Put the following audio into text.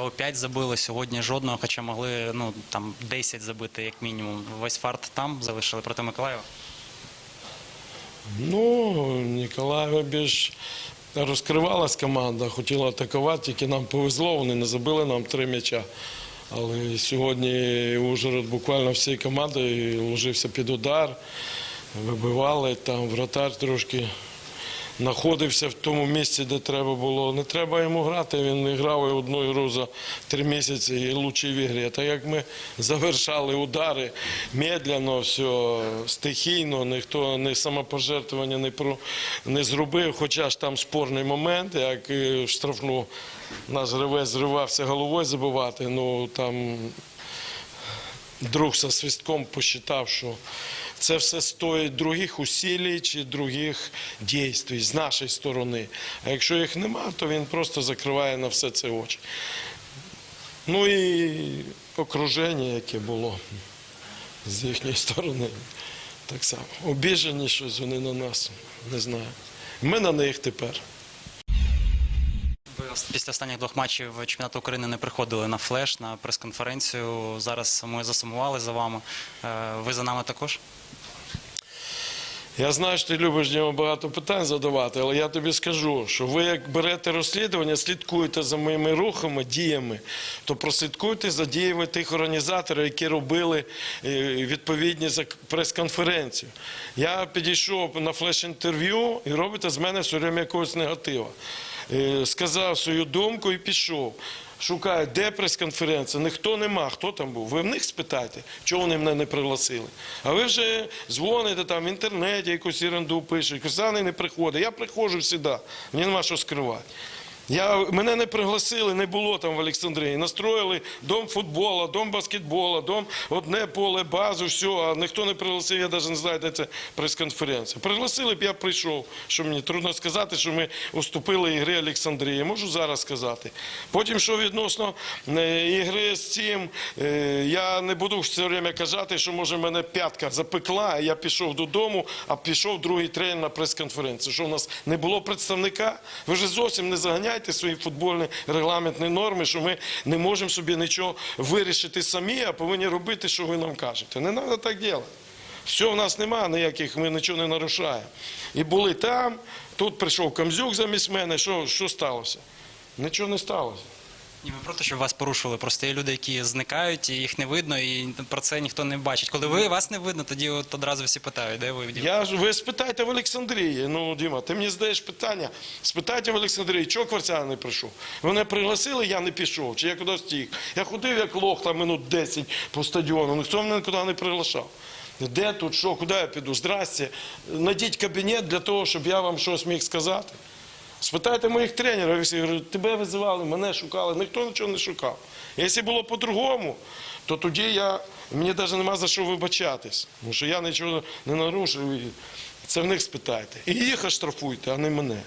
о 5 забили, сьогодні жодного, хоча могли ну, там 10 забити як мінімум. Весь фарт там залишили проти Миколаєва. Ну, Ніколаєва більш розкривалась команда, хотіла атакувати, тільки нам повезло, вони не забили нам три м'яча. Але сьогодні Ужгород буквально всією командою ложився під удар, вибивали, там вратар трошки знаходився в тому місці, де треба було. Не треба йому грати, він не грав одну ігру за три місяці і лучший в ігрі. А Так як ми завершали удари медленно, все стихійно, ніхто не самопожертвування не, про, не зробив, хоча ж там спорний момент, як в штрафну наш гравець зривався головою забивати, ну там друг со свистком посчитав, що це все стоїть других усилій чи других дій з нашої сторони. А якщо їх нема, то він просто закриває на все це очі. Ну і окруження, яке було з їхньої сторони, так само. Обіжені щось вони на нас, не знаю. Ми на них тепер. Після останніх двох матчів чемпіонату України не приходили на флеш, на прес-конференцію. Зараз ми засумували за вами. Е, Ви за нами також? Я знаю, що ти любиш нього багато питань задавати, але я тобі скажу, що ви як берете розслідування, слідкуєте за моїми рухами, діями, то прослідкуйте за діями тих організаторів, які робили е, відповідні прес-конференцію. Я підійшов на флеш-інтерв'ю і робите з мене все время якогось негатива. Е, Сказав свою думку і пішов. Шукає, де прес-конференція, ніхто нема, хто там був. Ви в них спитайте, чого вони мене не пригласили. А ви вже дзвоните там в інтернеті, якусь іренду пишуть, Косани не приходить. Я приходжу завжди, мені нема що скривати. Я, мене не пригласили, не було там в Олександрії. Настроїли дом футболу, дом баскетболу, дом одне поле, базу, все, а ніхто не пригласив, я навіть не знаю, де це прес-конференція. Пригласили б, я прийшов. Що мені трудно сказати, що ми уступили ігри Олександрії. Можу зараз сказати. Потім, що відносно е, ігри з цим, е, я не буду все время казати, що може мене п'ятка запекла, я пішов додому, а пішов другий тренер на прес-конференцію. Що в нас не було представника? Ви ж зовсім не заганяйте свої футбольні регламентні норми, що ми не можемо собі нічого вирішити самі, а повинні робити, що ви нам кажете. Не треба так робити. Все, в нас немає ніяких, ми нічого не нарушаємо. І були там, тут прийшов Камзюк замість мене. Що, що сталося? Нічого не сталося. Ні, ми проти, щоб вас порушили. Просто є люди, які зникають, і їх не видно, і про це ніхто не бачить. Коли ви вас не видно, тоді от одразу всі питають, де ви Я ж ви спитайте в Олександрії. Ну, Діма, ти мені задаєш питання. Спитайте в Олександрії, чого Кварцян не прийшов? Мене пригласили, я не пішов. Чи я кудись втік? Я ходив як лох там минут 10 по стадіону, ніхто мене нікуди не приглашав. Де тут, що, куди я піду? Здрасте. Найдіть кабінет для того, щоб я вам щось міг сказати. Спитайте моїх тренерів, я говорю, тебе визивали, мене шукали, ніхто нічого не шукав. Якщо було по-другому, то тоді я, мені навіть нема за що вибачатись, тому що я нічого не нарушив. Це в них спитайте. І їх оштрафуйте, а не мене.